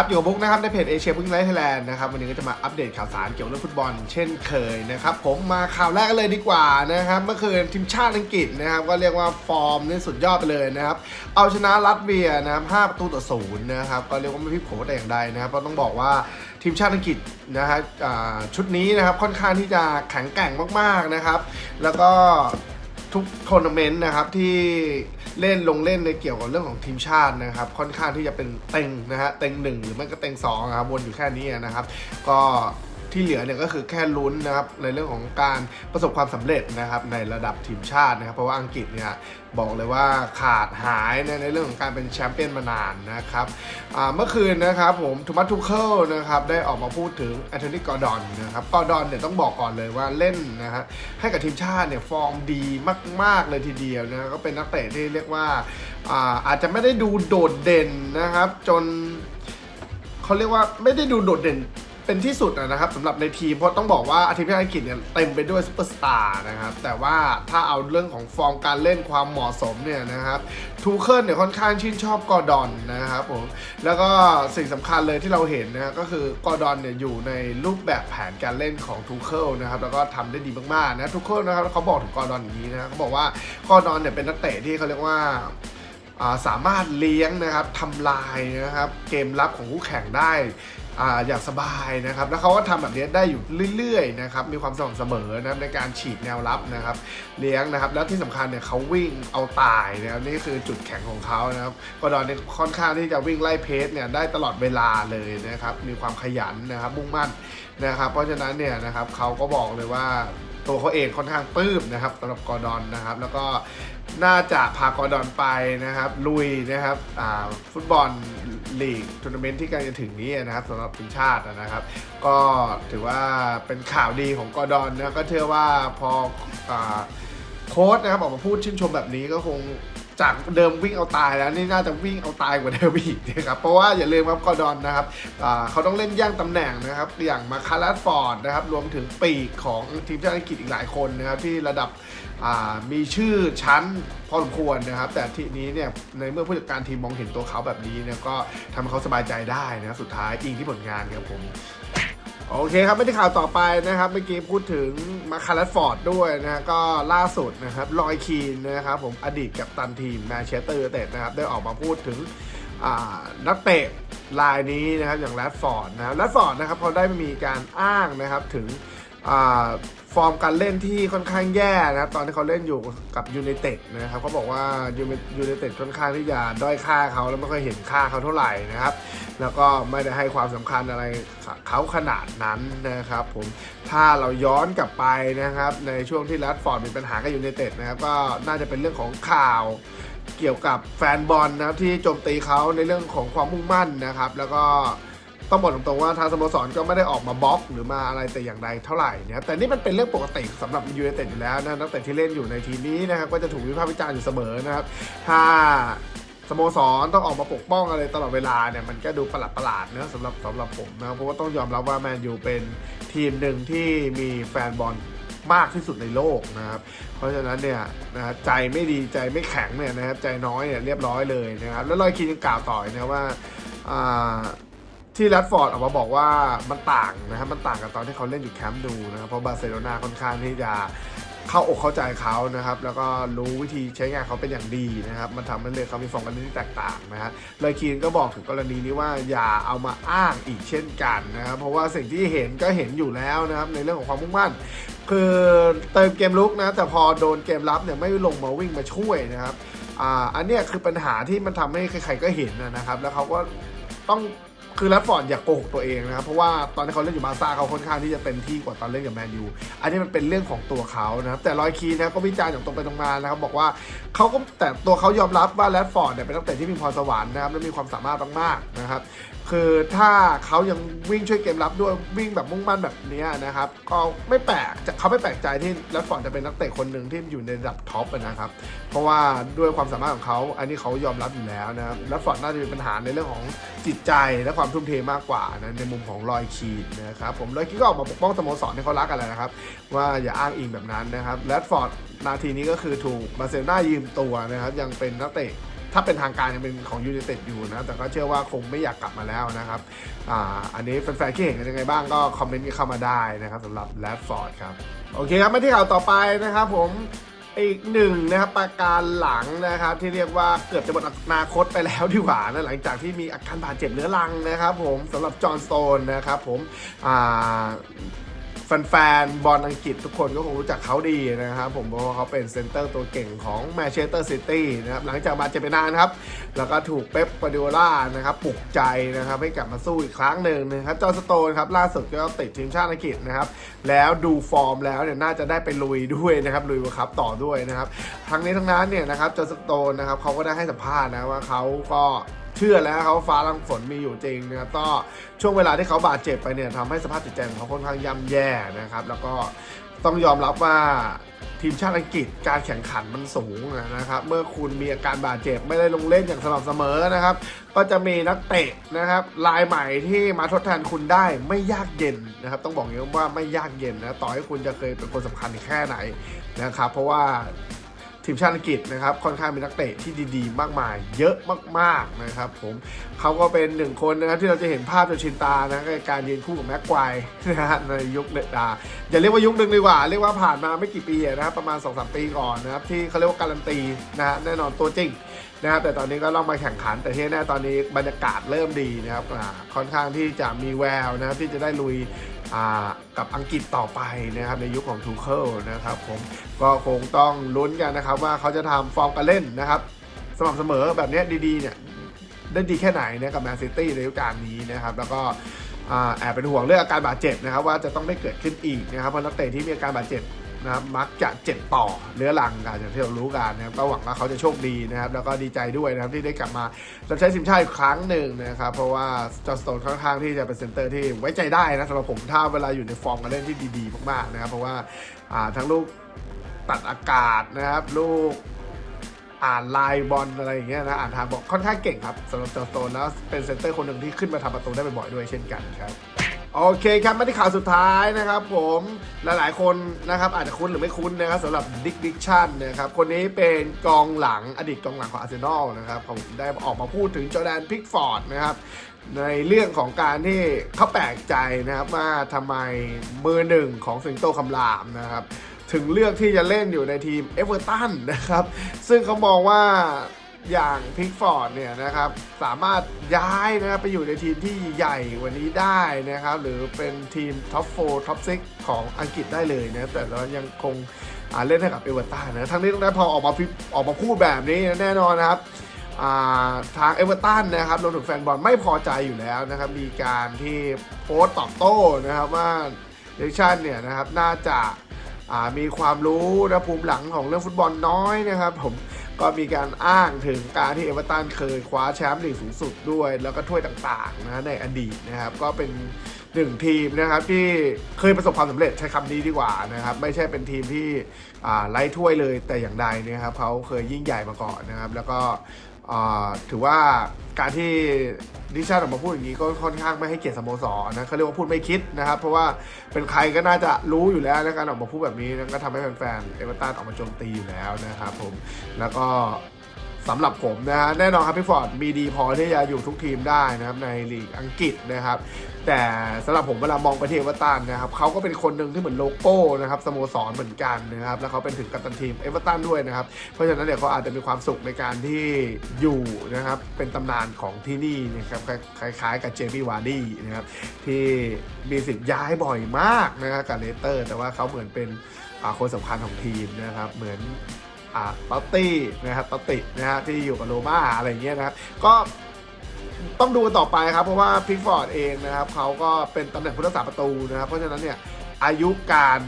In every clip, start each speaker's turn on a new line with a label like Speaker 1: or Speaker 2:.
Speaker 1: ครับอยู่กับบุ๊กนะครับในเพจเอเชียบุ๊กไลท์ไทยแลนด์นะครับวันนี้ก็จะมาอัปเดตข่าวสารเกี่ยวกับเรื่องฟุตบอลเช่นเคยนะครับผมมาข่าวแรกกันเลยดีกว่านะครับเมื่อคืนทีมชาติอังกฤษนะครับก็เรียกว่าฟอร์มนี่สุดยอดไปเลยนะครับเอาชนะรัสเซียนะครับ5ประตูต่อศูนย์นะครับก็เรียกว่าไม่พลิกโผแต่อย่างใดนะครับเพราะต้องบอกว่าทีมชาติอังกฤษนะฮะชุดนี้นะครับค่อนข้างที่จะแข็งแกร่งมากๆนะครับ แล้วก็ ทุกทัวร์นาเมนต์นะครับที่เล่นลงเล่นในเกี่ยวกับเรื่องของทีมชาตินะครับ ค่อนข้างที่จะเป็นเต็งนะฮะเต็งหนึ่งหรือไม่ก็เต็งสองนะครับวนอยู่แค่นี้นะครับ ก็ ที่เหลือเนี่ยก็คือแค่ลุ้นนะครับในเรื่องของการประสบความสำเร็จนะครับในระดับทีมชาตินะครับ เพราะว่าอังกฤษเนี่ยบอกเลยว่าขาดหายในในเรื่องของการเป็นแชมเปี้ยนมานานนะครับเมื่อคืนนะครับผมทูมัสทูเคิลนะครับได้ออกมาพูดถึงแอนโทนีกอร์ดอนนะครับกอร์ดอนเนี่ยต้องบอกก่อนเลยว่าเล่นนะฮะให้กับทีมชาติเนี่ยฟอร์มดีมาก ๆ เลยทีเดียวนะก็เป็นนักเตะที่เรียกว่าอาอาจจะไม่ได้ดูโดดเด่นนะครับ จนเขาเรียกว่าไม่ได้ดูโดดเด่น เป็นที่สุดนะครับสำหรับในทีมเพราะต้องบอกว่าทีมชาติอังกฤษเนี่ยเต็มไปด้วยซุปเปอร์สตาร์นะครับแต่ว่าถ้าเอาเรื่องของฟอร์มการเล่นความเหมาะสมเนี่ยนะครับทูเคิลเนี่ยค่อนข้างชื่นชอบกอร์ดอนนะครับผมแล้วก็สิ่งสำคัญเลยที่เราเห็นนะก็คือกอร์ดอนเนี่ยอยู่ในรูปแบบแผนการเล่นของทูเคิลนะครับแล้วก็ทำได้ดีมากๆนะทูเคิลนะครับเขาบอกถึงกอร์ดอนอย่างนี้นะเขาบอกว่ากอร์ดอนเนี่ยเป็นนักเตะที่เขาเรียกว่าอ่าสามารถเลี้ยงนะครับทำลายนะครับเกมรับของคู่แข่งได้ ออยางสบายนะครับ แล้วเขาก็ทำแบบนี้ได้อยู่เรื่อยๆนะครับ มีความสม่ำเสมอนะครับในการฉีกแนวรับนะครับ เลี้ยงนะครับ แล้วที่สำคัญเนี่ยเขาวิ่งเอาตายนะครับนี่คือจุดแข็งของเขานะครับกอร์ดอนเนี่ยค่อนข้างที่จะวิ่งไล่เพสเนี่ยได้ตลอดเวลาเลยนะครับ มีความขยันนะครับมุ่งมั่นนะครับ เพราะฉะนั้นเนี่ยนะครับเขาก็บอกเลยว่าตัวเขาเองค่อนข้างปลื้มนะครับสำหรับกอร์ดอนนะครับ แล้วก็น่าจะพากอร์ดอนไปนะครับ ลุยนะครับฟุตบอล ลีกทัวร์นาเมนต์ที่กำลังจะถึงนี้นะครับสำหรับทีมชาตินะครับ ก็ถือว่าเป็นข่าวดีของกอร์ดอนนะก็เชื่อว่าพออโค้ชนะครับออกมาพูดชื่นชมแบบนี้ก็คงจากเดิมวิ่งเอาตายแล้วนี่น่าจะวิ่งเอาตายกว่าเดิมอีกนะครับเพราะว่าอย่าลืมครับกอร์ดอนนะครับเขาต้องเล่นย่างตำแหน่งนะครับอย่างมาคาร์ลฟอร์ดนะครับรวมถึงปีกของทีมชาติอังกฤษอีกหลายคนนะครับที่ระดับ มีชื่อชั้นพอสมควรนะครับ แต่ทีนี้เนี่ยในเมื่อผู้จัดการทีมมองเห็นตัวเขาแบบนี้เนี่ยก็ทำให้เขาสบายใจได้นะสุดท้ายอิงที่ผลงานครับผมโอเคครับไม่ได้ข่าวต่อไปนะครับเมื่อกี้พูดถึงมาคาร์ลฟอร์ดด้วยนะก็ล่าสุดนะครับลอยคีนนะครับผมอดีตกัปตันทีมแมนเชสเตอร์เตดนะครับได้ออกมาพูดถึงนักเตะรายนี้นะครับอย่างแรดฟอร์ดนะครับแรดฟอร์ดนะครับเขาได้มีการอ้างนะครับถึง ฟอร์มการเล่นที่ค่อนข้างแย่นะตอนที่เขาเล่นอยู่กับยูไนเต็ดนะครับเขาบอกว่ายูไนเต็ดค่อนข้างที่จะด้อยค่าเขาแล้วไม่ค่อยเห็นค่าเขาเท่าไหร่นะครับ แล้วก็ไม่ได้ให้ความสำคัญอะไรเขาขนาดนั้นนะครับ ผมถ้าเราย้อนกลับไปนะครับในช่วงที่แรดฟอร์ดมีปัญหากับยูไนเต็ดนะครับก็น่าจะเป็นเรื่องของข่าวเกี่ยวกับแฟนบอลนะครับที่โจมตีเขาในเรื่องของความมุ่งมั่นนะครับ แล้วก็ ต้องบอกตรงๆว่าทางสโมสรก็ไม่ได้ออกมาบล็อกหรือมาอะไรแต่อย่างใดเท่าไหร่นะครับแต่นี่มันเป็นเรื่องปกติสำหรับยูไนเต็ดอยู่แล้วนะนักเตะที่เล่นอยู่ในทีมนี้นะครับก็จะถูกวิพากษ์วิจารณ์อยู่เสมอนะครับถ้าสโมสรต้องออกมาปกป้องอะไรตลอดเวลาเนี่ยมันก็ดูประหลาดประหลาดๆนะสำหรับสำหรับผมนะเพราะว่าต้องยอมรับว่าแมนยูเป็นทีมหนึ่งที่มีแฟนบอลมากที่สุดในโลกนะครับ เพราะฉะนั้นเนี่ยนะฮะใจไม่ดีใจไม่แข็งเนี่ยนะครับใจน้อยเนี่ยเรียบร้อยเลยนะครับแล้วลอยคีนยังกล่าวต่อยนะว่าอ่า ที่แรดฟอร์ดออกมาบอกว่ามันต่างนะครับมันต่างกับตอนที่เขาเล่นอยู่แคมป์ดูนะครับเพราะบาร์เซโลนาค่อนข้างที่จะเข้าอกเข้าใจเขานะครับ แล้วก็รู้วิธีใช้งานเขาเป็นอย่างดีนะครับ มันทำให้เลยเขามีฟอร์มการเล่นที่แตกต่างนะฮะเลยคีนก็บอกถึงกรณีนี้ว่าอย่าเอามาอ้างอีกเช่นกันนะครับ เพราะว่าสิ่งที่เห็นก็เห็นอยู่แล้วนะครับ ในเรื่องของความมุ่งมั่น คือเติมเกมลุกนะ แต่พอโดนเกมรับเนี่ยไม่ลงมาวิ่งมาช่วยนะครับ อ่า อันเนี้ยคือปัญหาที่มันทำให้ใครๆก็เห็นนะครับ แล้วเขาก็ต้อง คือแรดฟอร์ดอย่าโกหกตัวเองนะครับ เพราะว่าตอนที่เขาเล่นอยู่บาซ่าเขาค่อนข้างที่จะเต็มที่กว่าตอนเล่นกับแมนยูอันนี้มันเป็นเรื่องของตัวเขานะครับแต่ลอยคีนนะก็วิจารณ์อย่างตรงไปตรงมานะครับบอกว่าเขาก็แต่ตัวเขายอมรับว่าแรดฟอร์ดเนี่ยเป็นนักเตะที่มีพรสวรรค์นะครับและมีความสามารถมากๆนะครับ คือถ้าเขายังวิ่งช่วยเกมรับด้วยวิ่งแบบมุ่งมั่นแบบนี้นะครับ ก็ไม่แปลกจะเขาไม่แปลกใจที่แรดฟอร์ดจะเป็นนักเตะคนหนึ่งที่อยู่ในระดับท็อปนะครับ เพราะว่าด้วยความสามารถของเขาอันนี้เขายอมรับอยู่แล้วนะครับแรดฟอร์ดน่าจะมีปัญหาในเรื่องของจิตใจและความทุ่มเทมากกว่านะในมุมของลอยคีนนะครับผมลอยคีนก็ออกมาปกป้องสโมสรที่เขารักกันแหละนะครับ ว่าอย่าอ้างอิงแบบนั้นนะครับแรดฟอร์ดนาทีนี้ก็คือถูกบาเซลนายืมตัวนะครับยังเป็นนักเตะ ถ้าเป็นทางการยังเป็นของยู i นเต็ดอยู่นะแต่ก็เชื่อว่าคงไม่อยากกลับมาแล้วนะครับอ่าอันนี้แฟนๆคิดเห็นกันยังไงบ้างก็คอมเมนต์กันเข้ามาได้นะครับสำหรับแรดฟอร์ดครับโอเคครับมาที่ข่าวต่อไปนะครับผมอีกหนึ่งนะครับประการหลังนะครับที่เรียกว่าเกือบจะหมดอนาคตไปแล้วดีกว่านะหลังจากที่มีอาการบาดเจ็บเรื้อรังนะครับผมสำหรับจอห์นสโตนนะครับผมอ่า แฟนๆบอลอังกฤษทุกคนก็คงรู้จักเขาดีนะครับผมเพราะว่าเขาเป็นเซนเตอร์ตัวเก่งของแมนเชสเตอร์ซิตี้นะครับหลังจากบาดเจ็บไปนานครับแล้วก็ถูกเป๊ปปาดิโอล่านะครับปลุกใจนะครับให้กลับมาสู้อีกครั้งหนึ่งนะครับจอห์สโตนครับล่าสุดก็ติดทีมชาติอังกฤษนะครับแล้วดูฟอร์มแล้วเนี่ยน่าจะได้ไปลุยด้วยนะครับลุยวัคัพต่อด้วยนะครับทั้งนี้ทั้งนั้นเนี่ยนะครับจอห์สโตนนะครับเขาก็ได้ให้สัมภาษณ์นะว่าเขาก็ เชื่อแล้วเขาฟ้ารังฝนมีอยู่จริงนะครับก็ช่วงเวลาที่เขาบาดเจ็บไปเนี่ยทำให้สภาพจิตใจของเขาค่อนข้างย่ำแย่นะครับ แล้วก็ต้องยอมรับว่าทีมชาติอังกฤษการแข่งขันมันสูงนะครับ เมื่อคุณมีอาการบาดเจ็บไม่ได้ลงเล่นอย่างสม่ำเสมอนะครับ ก็จะมีนักเตะนะครับลายใหม่ที่มาทดแทนคุณได้ไม่ยากเย็นนะครับ ต้องบอกอย่างว่าไม่ยากเย็นนะต่อให้คุณจะเคยเป็นคนสำคัญแค่ไหนนะครับ เพราะว่า ทีมชาติอังกฤษนะครับ ค่อนข้างมีนักเตะที่ดีๆ มากมาย เยอะมากๆนะครับ ผมเขาก็เป็นหนึ่งคนนะครับที่เราจะเห็นภาพจนชินตานะในการยืนคู่กับแม็กควายนะฮะในยุคเดดาอย่าเรียกว่ายุคหนึ่งดีกว่า เรียกว่าผ่านมาไม่กี่ปีนะครับประมาณ2อสปีก่อนนะครับที่เขาเรียกว่าการันตีนะฮะแน่นอนตัวจริงนะครับแต่ตอนนี้ก็ต้องมาแข่งขันแต่ที่แน่ตอนนี้บรรยากาศเริ่มดีนะครับค่อนข้างที่จะมีแววนะครับที่จะได้ลุย กับอังกฤษต่อไปนะครับในยุคของทูเคิลนะครับผมก็คงต้องลุ้นกันนะครับว่าเขาจะทำฟอร์มการเล่นนะครับสม่ำเสมอแบบนี้ดีๆเนี่ยได้ดีแค่ไหนนะกับแมนซิตี้ในฤดูกาลนี้นะครับแล้วก็อแอบเป็นห่วงเรื่องอาการบาดเจ็บนะครับว่าจะต้องไม่เกิดขึ้นอีกนะครับเพราะนักเตะที่มีอาการบาดเจ็บ นะครับมักจะเจ็บต่อเรื้อรังกันอย่างที่เรารู้กันนะครับก็หวังว่าเขาจะโชคดีนะครับแล้วก็ดีใจด้วยนะครับที่ได้กลับมารับใช้ทีมชาติอีกครั้งหนึ่งนะครับเพราะว่าจอสโตนค่อนข้างที่จะเป็นเซนเตอร์ที่ไว้ใจได้นะสำหรับผมถ้าเวลาอยู่ในฟอร์มการเล่นที่ดีๆมากๆนะครับเพราะว่าาทั้งลูกตัดอากาศนะครับลูกอ่านลายบอลอะไรอย่างเงี้ยนะอ่านทางบอกค่อนข้างเก่งครับสำหรับจอสโตนแล้วเป็นเซนเตอร์คนหนึ่งที่ขึ้นมาทำประตูได้บ่อยๆด้วยเช่นกันครับ โอเคครับมาที่ข่าวสุดท้ายนะครับผมหลายๆคนนะครับอาจจะคุ้นหรือไม่คุ้นนะครับสำหรับดิกดิกชันนะครับคนนี้เป็นกองหลังอดีตกองหลังของอาร์เซนอลนะครับผมได้ออกมาพูดถึงจอแดนพิกฟอร์ดนะครับในเรื่องของการที่เขาแปลกใจนะครับว่าทำไมมือหนึ่งของสิงโตคำรามนะครับถึงเลือกที่จะเล่นอยู่ในทีมเอเวอร์ตันนะครับซึ่งเขามองว่า อย่างพิกฟอร์ดเนี่ยนะครับ สามารถย้ายนะครับไปอยู่ในทีมที่ใหญ่กว่านี้ได้นะครับ หรือเป็นทีมท็อปโฟท็อปซิกของอังกฤษได้เลยนะ แต่เรายังคงเล่นให้กับเอเวอร์ตันนะทั้งนี้ต้องได้พอออกมาออกมาพูดแบบนี้แน่นอนนะครับาทางเอเวอร์ตันนะครับรวมถึงแฟนบอลไม่พอใจอยู่แล้วนะครับ มีการที่โพสต์ตอบโต้นะครับว่าเดชันเนี่ยนะครับน่าจะามีความรู้นะภูมิหลังของเรื่องฟุตบอลน้อยนะครับผม ก็มีการอ้างถึงการที่เอเวอร์ตันเคยคว้าแชมป์ลีกสูงสุดด้วย แล้วก็ถ้วยต่างๆนะในอดีตนะครับก็เป็นหนึ่งทีมนะครับที่เคยประสบความสำเร็จใช้คำนี้ดีกว่านะครับไม่ใช่เป็นทีมที่ไล่ถ้วยเลยแต่อย่างใดนะครับเขาเคยยิ่งใหญ่มาก่อนนะครับ แล้วก็ ถือว่าการที่ดิชาออกมาพูดอย่างนี้ก็ค่อนข้างไม่ให้เกียรติสโมสรนะเขาเรียกว่าพูดไม่คิดนะครับ เพราะว่าเป็นใครก็น่าจะรู้อยู่แล้วนะการออกมาพูดแบบนี้ก็ทำให้แฟนๆเอเวอร์ตันออกมาโจมตีอยู่แล้วนะครับผมแล้วก็ สำหรับผมนะฮะแน่นอนครับพี่ฟอร์ดมีดีพอที่จะอยู่ทุกทีมได้นะครับในลีกอังกฤษนะครับ แต่สำหรับผมเวลามองไปที่เอเวอร์ตันนะครับเขาก็เป็นคนหนึ่งที่เหมือนโลโก้นะครับสโมสรเหมือนกันนะครับแล้วเขาเป็นถึงกัปตันทีมเอเวอร์ตันด้วยนะครับเพราะฉะนั้นเนี่ยเขาอาจจะมีความสุขในการที่อยู่นะครับเป็นตำนานของที่นี่นะครับคล้ายๆ กับเจมี่วาร์ดี้นะครับที่มีสิทธิ์ย้ายบ่อยมากนะครับกับเลสเตอร์ แต่ว่าเขาเหมือนเป็นคนสำคัญของทีมนะครับเหมือน อ่าตอตตี้นะครับตอตตินะฮะที่อยู่กับโรม่าอะไรอย่างเงี้ยนะครับก็ต้องดูกันต่อไปครับ เพราะว่าพิกฟอร์ดเองนะครับเขาก็เป็นตำแหน่งผู้รักษาประตูนะครับ เพราะฉะนั้นเนี่ยอายุการ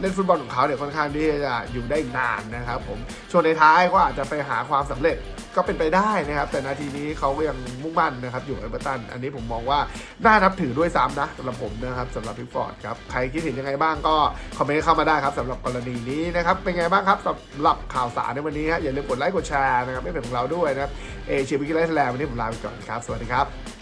Speaker 1: เล่นฟุตบอลของเขาเนี่ยค่อนข้างที่จะอยู่ได้นานนะครับผมช่วงในท้ายก็อาจจะไปหาความสำเร็จก็เป็นไปได้นะครับ แต่นาทีนี้เขาก็ยังมุ่งมั่นนะครับ อยู่เอเวอร์ตัน อันนี้ผมมองว่า น่านับถือด้วยซ้ำนะสำหรับผมนะครับสำหรับพิฟอร์ดครับ ใครคิดเห็นยังไงบ้างก็คอมเมนต์เข้ามาได้ครับสำหรับกรณีนี้นะครับ เป็นไงบ้างครับสำหรับข่าวสารในวันนี้ฮะอย่าลืมกดไลค์กดแชร์นะครับไม่เป็นของเราด้วยนะครับเอเชียบิกิไลท์แลนด์วันนี้ผมลาไปก่อนครับ สวัสดีครับ